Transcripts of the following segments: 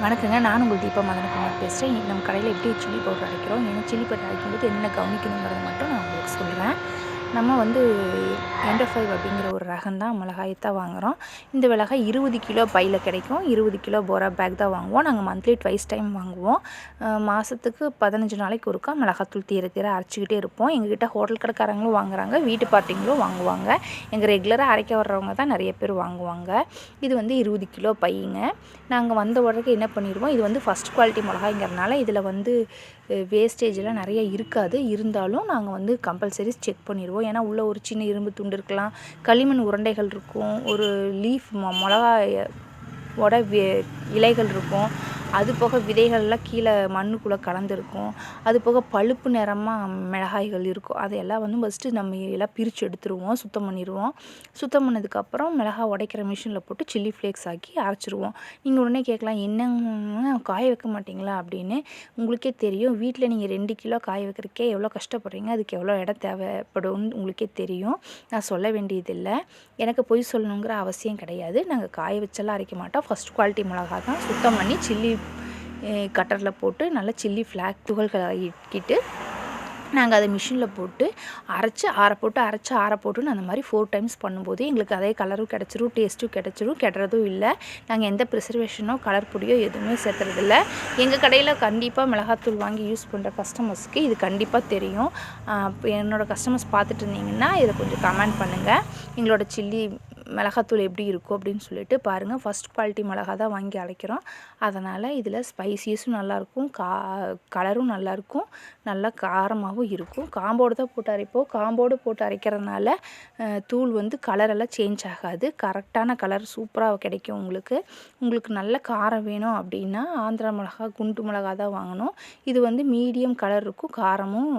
வணக்கங்க. நான் உங்கள் தீபா மதனகுமார் பேசுகிறேன் நம்ம கடையில் எப்படி சில்லி பவுடர் அரைக்கிறோம். ஏன்னா சில்லி பவுடர் அரைக்கும்போது என்னென்ன கவனிக்கணுங்கிறத மட்டும் நான் உங்களுக்கு நம்ம வந்து எண்டோ ஃபைவ் அப்படிங்கிற ஒரு ரகம் தான் மிளகாயத்தான் வாங்குகிறோம் இந்த மிளகாய் இருபது கிலோ பையில் கிடைக்கும். இருபது கிலோ போரா பேக் தான் வாங்குவோம். நாங்கள் மந்த்லி ட்வைஸ் டைம் வாங்குவோம். மாதத்துக்கு பதினஞ்சு நாளைக்கு ஒருக்கா மிளகாத்தூள் தீர தீர அரைச்சிக்கிட்டே இருப்போம். எங்ககிட்ட ஹோட்டல் கடைக்காரங்களும் வாங்குறாங்க. வீட்டு பார்ட்டிங்களும் வாங்குவாங்க. எங்கள் ரெகுலராக அரைக்க வர்றவங்க தான் நிறைய பேர் வாங்குவாங்க. இது வந்து இருபது கிலோ பையங்க. நாங்கள் வந்த உடனே என்ன பண்ணிடுவோம்? இது வந்து ஃபஸ்ட் குவாலிட்டி மிளகாய்ங்கிறனால இதில் வந்து வேஸ்டேஜெலாம் நிறைய இருக்காது. இருந்தாலும் நாங்கள் வந்து கம்பல்சரி செக் பண்ணிடுவோம். ஏன்னா உள்ளே ஒரு சின்ன இரும்பு துண்டு இருக்கலாம். களிமண் உருண்டைகள் இருக்கும். ஒரு லீஃப் மொ மிளகாய உட இலைகள் இருக்கும். அது போக விதைகள்லாம் கீழே மண்ணுக்குள்ளே கலந்துருக்கும். அது போக பழுப்பு நிறமாக மிளகாய்கள் இருக்கும். அதையெல்லாம் வந்து ஃபஸ்ட்டு நம்ம எல்லாம் பிரித்து எடுத்துருவோம் சுத்தம் பண்ணிடுவோம் சுத்தம் பண்ணதுக்கப்புறம் மிளகாய் உடைக்கிற மிஷினில் போட்டு சில்லி ஃப்ளேக்ஸ் ஆக்கி அரைச்சிருவோம். நீங்கள் உடனே கேட்கலாம் என்னங்க காய வைக்க மாட்டீங்களா? அப்படின்னு உங்களுக்கே தெரியும். வீட்டில் நீங்கள் ரெண்டு கிலோ காய வைக்கிறதுக்கே எவ்வளோ கஷ்டப்படுறீங்க அதுக்கு எவ்வளோ இடம் தேவைப்படும்னு உங்களுக்கே தெரியும். நான் சொல்ல வேண்டியதில்லை. எனக்கு பொய் சொல்லணுங்கிற அவசியம் கிடையாது. நாங்கள் காய வச்செல்லாம் அரைக்க மாட்டோம். ஃபஸ்ட் குவாலிட்டி மிளகா தான் சுத்தம் பண்ணி சில்லி கட்டரில் போட்டு நல்லா சில்லி ஃப்ளாக் துகள்களை இக்கிட்டு நாங்கள் அதை மிஷினில் போட்டு அரைச்சி ஆற போட்டு அரைச்சி ஆற போட்டுன்னு அந்த மாதிரி ஃபோர் டைம்ஸ் பண்ணும்போது எங்களுக்கு அதே கலரும் கிடச்சிரும் டேஸ்ட்டும் கிடச்சிரும் கெடுறதும் இல்லை. நாங்கள் எந்த ப்ரிசர்வேஷனோ கலர் பொடியோ எதுவுமே சேர்த்துறதில்ல எங்கள் கடையில் கண்டிப்பாக மிளகாத்தூள் வாங்கி யூஸ் பண்ணுற கஸ்டமர்ஸ்க்கு இது கண்டிப்பாக தெரியும். என்னோடய கஸ்டமர்ஸ் பார்த்துட்டு இருந்தீங்கன்னா இதை கொஞ்சம் கமெண்ட் பண்ணுங்கள் எங்களோட சில்லி மிளகாத்தூள் எப்படி இருக்கும் அப்படின்னு சொல்லிட்டு பாருங்கள் ஃபஸ்ட் குவாலிட்டி மிளகா தான் வாங்கி அரைக்கிறோம். அதனால் இதில் ஸ்பைசியஸும் நல்லாயிருக்கும் கா கலரும் நல்லாயிருக்கும் நல்லா காரமாகவும் இருக்கும். காம்போடு தான் போட்டு அரைப்போம். காம்போடு போட்டு அரைக்கிறதுனால தூள் வந்து கலரெல்லாம் சேஞ்ச் ஆகாது. கரெக்டான கலர் சூப்பராக கிடைக்கும் உங்களுக்கு. உங்களுக்கு நல்ல காரம் வேணும் அப்படின்னா ஆந்திரா மிளகா குண்டு மிளகா தான் வாங்கணும். இது வந்து மீடியம் கலர் இருக்கும். காரமும்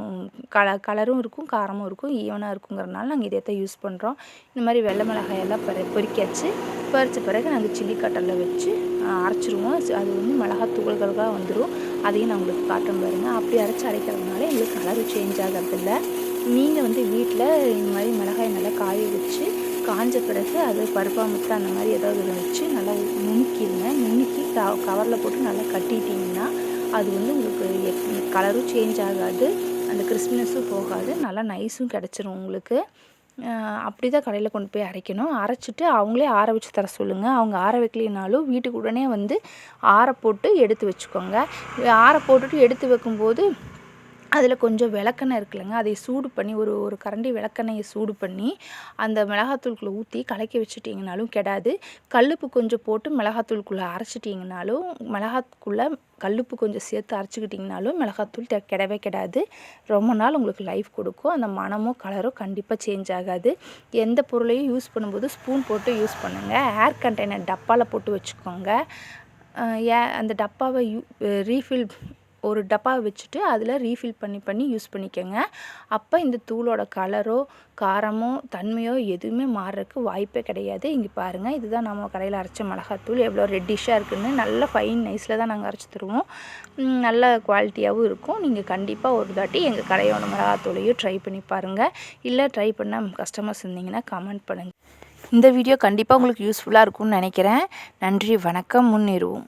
கல கலரும் இருக்கும். காரமும் இருக்கும். ஈவனாக இருக்குங்கிறனால நாங்கள் இதை தான் யூஸ் பண்ணுறோம் இந்த மாதிரி வெள்ளை மிளகாயெல்லாம் பறி பொரிக்காச்சு பறித்த பிறகு நாங்கள் சில்லி கட்டலில் வச்சு அரைச்சிருவோம். அது வந்து மிளகா துகள்களாக வந்துடும் அதையும் நான் உங்களுக்கு காட்டணும் பாருங்கள் அப்படி அரைச்சி அரைக்கிறதுனால எங்களுக்கு கலர் சேஞ்ச் ஆகிறதில்ல. நீங்கள் வந்து வீட்டில் இந்த மாதிரி மிளகாய் நல்லா காய வச்சு காஞ்ச பிறகு அது பருப்பாமுத்து அந்த மாதிரி ஏதாவது வச்சு நல்லா நுணுக்கிடுங்க நுணுக்கி க கவரில் போட்டு நல்லா கட்டிட்டிங்கன்னா அது வந்து உங்களுக்கு கலரும் சேஞ்ச் ஆகாது. அந்த கிறிஸ்மஸும் போகாது. நல்லா நைஸும் கிடச்சிரும் உங்களுக்கு. அப்படி தான் கடையில் கொண்டு போய் அரைக்கணும். அரைச்சிட்டு அவங்களே ஆற வச்சு தர சொல்லுங்கள் அவங்க ஆற வைக்கலினாலும் வீட்டுக்கு உடனே வந்து ஆற போட்டு எடுத்து வச்சுக்கோங்க. ஆற போட்டுட்டு எடுத்து வைக்கும்போது அதில் கொஞ்சம் விளக்கெண்ணெய் இருக்குல்லங்க. அதை சூடு பண்ணி ஒரு ஒரு கரண்டி விளக்கெண்ணெயை சூடு பண்ணி அந்த மிளகாத்தூளுக்குள்ளே ஊற்றி கலக்கி வச்சுட்டிங்கனாலும் கெடாது. கல்லுப்பு கொஞ்சம் போட்டு மிளகாத்தூளுக்குள்ளே அரைச்சிட்டிங்கனாலும் மிளகாத்துக்குள்ளே கல்லுப்பு கொஞ்சம் சேர்த்து அரைச்சிக்கிட்டிங்கனாலும் மிளகாத்தூள் கிடவே கெடவே ரொம்ப நாள் உங்களுக்கு லைஃப் கொடுக்கும். அந்த மனமும் கலரும் கண்டிப்பாக சேஞ்ச் ஆகாது. எந்த பொருளையும் யூஸ் பண்ணும்போது ஸ்பூன் போட்டு யூஸ் பண்ணுங்கள் ஏர் கண்டெய்னர் டப்பாவில் போட்டு வச்சுக்கோங்க. ஏ அந்த டப்பாவை யூ ரீஃபில் ஒரு டப்பா வச்சுட்டு அதில் ரீஃபில் பண்ணி பண்ணி யூஸ் பண்ணிக்கோங்க. அப்போ இந்த தூளோட கலரோ காரமோ தன்மையோ எதுவுமே மாறுறதுக்கு வாய்ப்பே கிடையாது. இங்கே பாருங்கள் இதுதான் நம்ம கடையில் அரைச்ச மிளகாத்தூள். எவ்வளோ ரெட்டிஷாக இருக்குதுன்னு நல்ல ஃபைன் நைஸில் தான் நாங்கள் அரைச்சி தருவோம். நல்ல குவாலிட்டியாகவும் இருக்கும். நீங்கள் கண்டிப்பாக ஒரு தாட்டி எங்கள் கடையோட மிளகாத்தூளையும் ட்ரை பண்ணி பாருங்கள் இல்லை ட்ரை பண்ண கஸ்டமர்ஸ் இருந்தீங்கன்னா கமெண்ட் பண்ணுங்கள் இந்த வீடியோ கண்டிப்பாக உங்களுக்கு யூஸ்ஃபுல்லாக இருக்கும்னு நினைக்கிறேன். நன்றி வணக்கம் முன்னேறுவோம்.